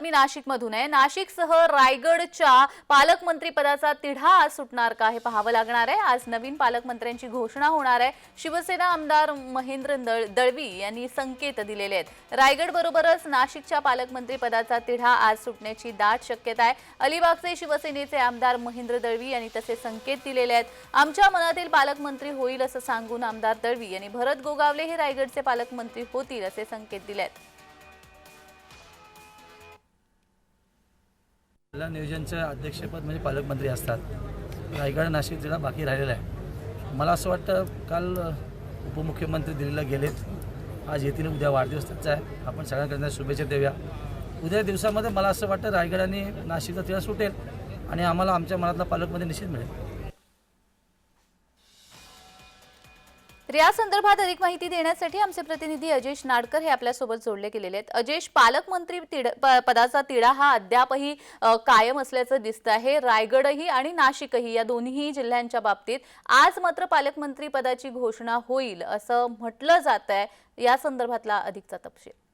बातमी नाशिकमधून आहे. नाशिकसह रायगडच्या पालकमंत्री पदाचा तिढा आज सुटणार का हे पाहावं लागणार आहे. आज नवीन पालकमंत्र्यांची घोषणा होणार आहे. शिवसेना आमदार महेंद्र दळवी यांनी संकेत दिलेले आहेत. रायगड बरोबरच नाशिकच्या पालकमंत्री पदाचा तिढा आज सुटण्याची दाट शक्यता आहे. अलिबागचे शिवसेनेचे आमदार महेंद्र दळवी यांनी तसे संकेत दिलेले आहेत. आमच्या मनातील पालकमंत्री होईल असं सांगून आमदार दळवी यांनी भरत गोगावले हे रायगडचे पालकमंत्री होतील असे संकेत दिले आहेत जिल्हा नियोजनचं अध्यक्षपद म्हणजे पालकमंत्री असतात. रायगड नाशिक जिल्हा बाकी राहिलेला आहे. मला असं वाटतं काल उपमुख्यमंत्री दिल्लीला गेलेत. आज येतील उद्या वाढदिवस त्यांचा आहे. आपण सगळ्यांकडनं शुभेच्छा देऊया. उद्या दिवसामध्ये मला असं वाटतं रायगड आणि नाशिकचा तिळा सुटेल आणि आम्हाला आमच्या मनातला पालकमंत्री निश्चित मिळेल. तर या संदर्भात अधिक माहिती देण्यासाठी आमचे प्रतिनिधी अजेश नाडकर हे आपल्यासोबत जोडले गेलेले आहेत. अजेश पालकमंत्री तिड- प- पदाचा तिढा हा अद्यापही कायम असल्याचं दिसतं आहे. रायगडही आणि नाशिकही या दोन्ही जिल्ह्यांच्या बाबतीत आज मात्र पालकमंत्री पदाची घोषणा होईल असं म्हटलं जात आहे या संदर्भातला अधिकचा तपशील.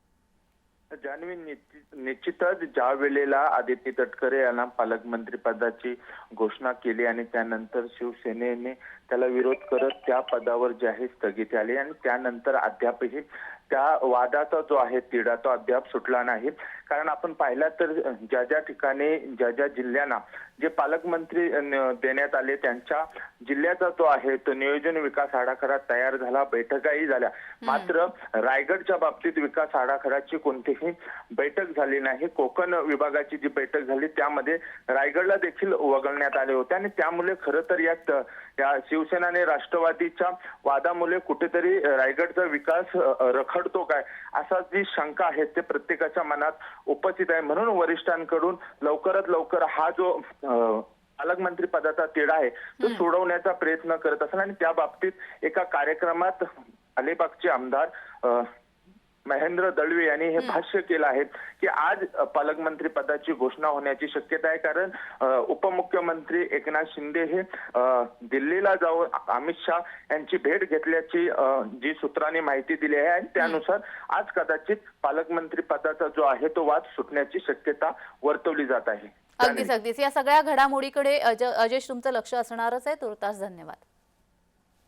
निश्चित- निश्चितच ज्या वेळेला आदित्य तटकरे यांना पालकमंत्री पदाची घोषणा केली आणि त्यानंतर शिवसेनेने त्याला विरोध करत त्या पदावर जाहीर स्थगिती आली आणि त्यानंतर अद्यापही त्या वादाचा जो आहे तिढा तो अद्याप सुटला नाही. कारण आपण पाहिला तर ज्या ज्या ठिकाणी ज्या ज्या जिल्ह्यांना जे पालकमंत्री देण्यात आले त्यांच्या जिल्ह्याचा जो आहे तो नियोजन विकास आराखडा तयार झाला बैठकाही झाल्या. मात्र रायगडच्या बाबतीत विकास आराखड्याची कोणतीही बैठक झाली नाही. कोकण विभागाची जी बैठक झाली त्यामध्ये रायगडला देखील वगळण्यात आले होते. आणि त्यामुळे खरं तर यात या शिवसेना आणि राष्ट्रवादीच्या वादामुळे कुठेतरी रायगडचा विकास रखडतो काय? असा जी शंका आहे ते प्रत्येकाच्या मनात उपस्थित आहे. म्हणून वरिष्ठांकडून लवकरात लवकर हा जो पालकमंत्री पदाचा तिढा आहे तो सोडवण्याचा प्रयत्न करत असतात आणि त्या बाबतीत एका कार्यक्रमात अलिबागचे आमदार महेंद्र दळवी यांनी हे भाष्य केलं आहे की आज पालकमंत्री पदाची घोषणा होण्याची शक्यता आहे. कारण उपमुख्यमंत्री एकनाथ शिंदे हे दिल्लीला जाऊन अमित शाह यांची भेट घेतल्याची जी सूत्रांनी माहिती दिली आहे आणि त्यानुसार आज कदाचित पालकमंत्री पदाचा जो आहे तो वाद सुटण्याची शक्यता वर्तवली जात आहे. अगदीच अगदीच. या सगळ्या घडामोडीकडे अज- अजेश तुमचं लक्ष असणारच आहे. तुर्तास धन्यवाद.